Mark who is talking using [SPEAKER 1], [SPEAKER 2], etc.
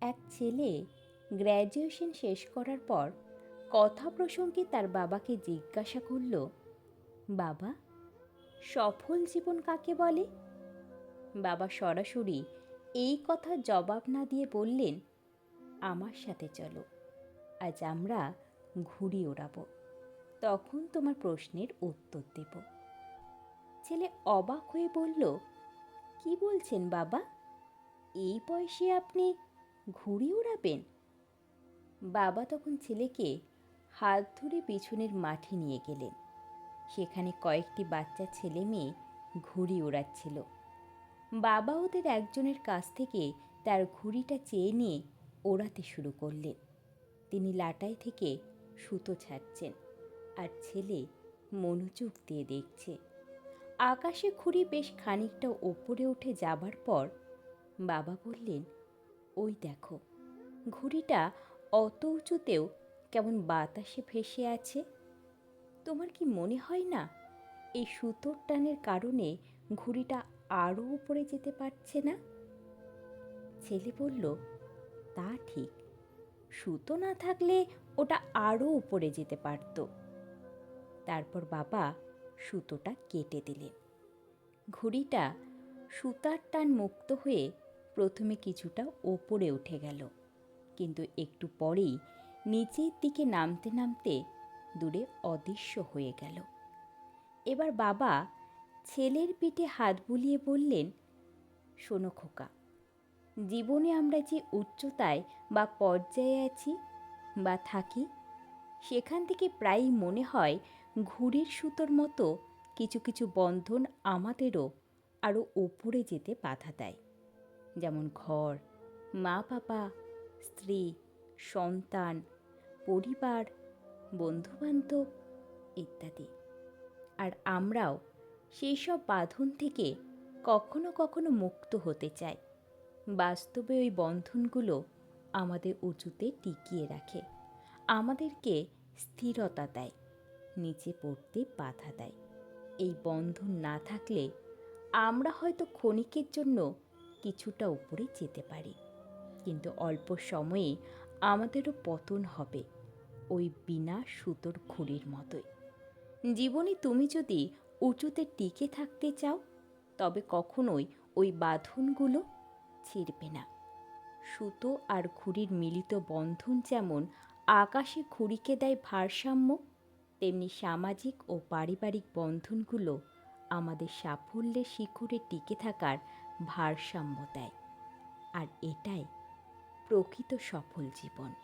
[SPEAKER 1] এক ছেলে গ্র্যাজুয়েশন শেষ করার পর কথা প্রসঙ্গে তার বাবাকে জিজ্ঞাসা করল, বাবা, সফল জীবন কাকে বলে? বাবা সরাসরি এই কথা জবাব না দিয়ে বললেন, আমার সাথে চলো, আজ আমরা ঘুড়ি ওড়াবো। তখন তোমার প্রশ্নের উত্তর দেব। ছেলে অবাক হয়ে বলল, কি বলছেন বাবা? এই বয়সে আপনি ঘুড়ি ওড়াবেন? বাবা তখন ছেলেকে হাত ধরে পিছনের মাঠে নিয়ে গেলেন। সেখানে কয়েকটি বাচ্চা ছেলে মেয়ে ঘুড়ি ওড়াচ্ছিল। বাবা ওদের একজনের কাছ থেকে তার ঘুড়িটা চেয়ে নিয়ে ওড়াতে শুরু করলেন। তিনি লাটাই থেকে সুতো ছাড়ছেন আর ছেলে মনোযোগ দিয়ে দেখছে। আকাশে ঘুড়ি বেশ খানিকটা ওপরে উঠে যাবার পর বাবা বললেন ওই দেখো, ঘুড়িটা অত উঁচুতেও কেমন বাতাসে ভেসে আছে। তোমার কি মনে হয় না, এই সুতোর টানের কারণে ঘুড়িটা আরও উপরে যেতে পারছে না? ছেলে বলল, তা ঠিক, সুতো না থাকলে ওটা আরও উপরে যেতে পারত। তারপর বাবা সুতোটা কেটে দিলেন ঘুড়িটা সুতার টান মুক্ত হয়ে প্রথমে কিছুটা ওপরে উঠে গেল। কিন্তু একটু পরেই নিচের দিকে নামতে নামতে দূরে অদৃশ্য হয়ে গেল। এবার বাবা ছেলের পিঠে হাত বুলিয়ে বললেন, শোনো খোকা, জীবনে আমরা যে উচ্চতায় বা পর্যায়ে আছি বা থাকি, সেখান থেকে প্রায়ই মনে হয় ঘুড়ির সুতোর মতো কিছু কিছু বন্ধন আমাদেরও আরও ওপরে যেতে বাধা দেয়। যেমন ঘর, মা বাবা, স্ত্রী, সন্তান, পরিবার, বন্ধুবান্ধব ইত্যাদি। আর আমরাও সেই সব বাঁধন থেকে কখনো কখনো মুক্ত হতে চাই। বাস্তবে ওই বন্ধনগুলো আমাদের উঁচুতে টিকিয়ে রাখে। আমাদেরকে স্থিরতা দেয়, নিচে পড়তে বাধা দেয়। এই বন্ধন না থাকলে আমরা হয়তো ক্ষণিকের জন্য কিছুটা উপরে যেতে পারি। কিন্তু অল্প সময়ে আমাদেরও পতন হবে ওই বিনা সুতোর ঘুড়ির মতোই। জীবনে তুমি যদি উঁচুতে টিকে থাকতে চাও, তবে কখনোই ওই বাঁধনগুলো ছিঁড়বে না। সুতো আর ঘুড়ির মিলিত বন্ধন যেমন আকাশে ঘুড়িকে দেয় ভারসাম্য, তেমনি সামাজিক ও পারিবারিক বন্ধনগুলো আমাদের সাফল্যের শিখরে টিকে থাকার ভারসাম্য দেয়। আর এটাই প্রকৃত সফল জীবন।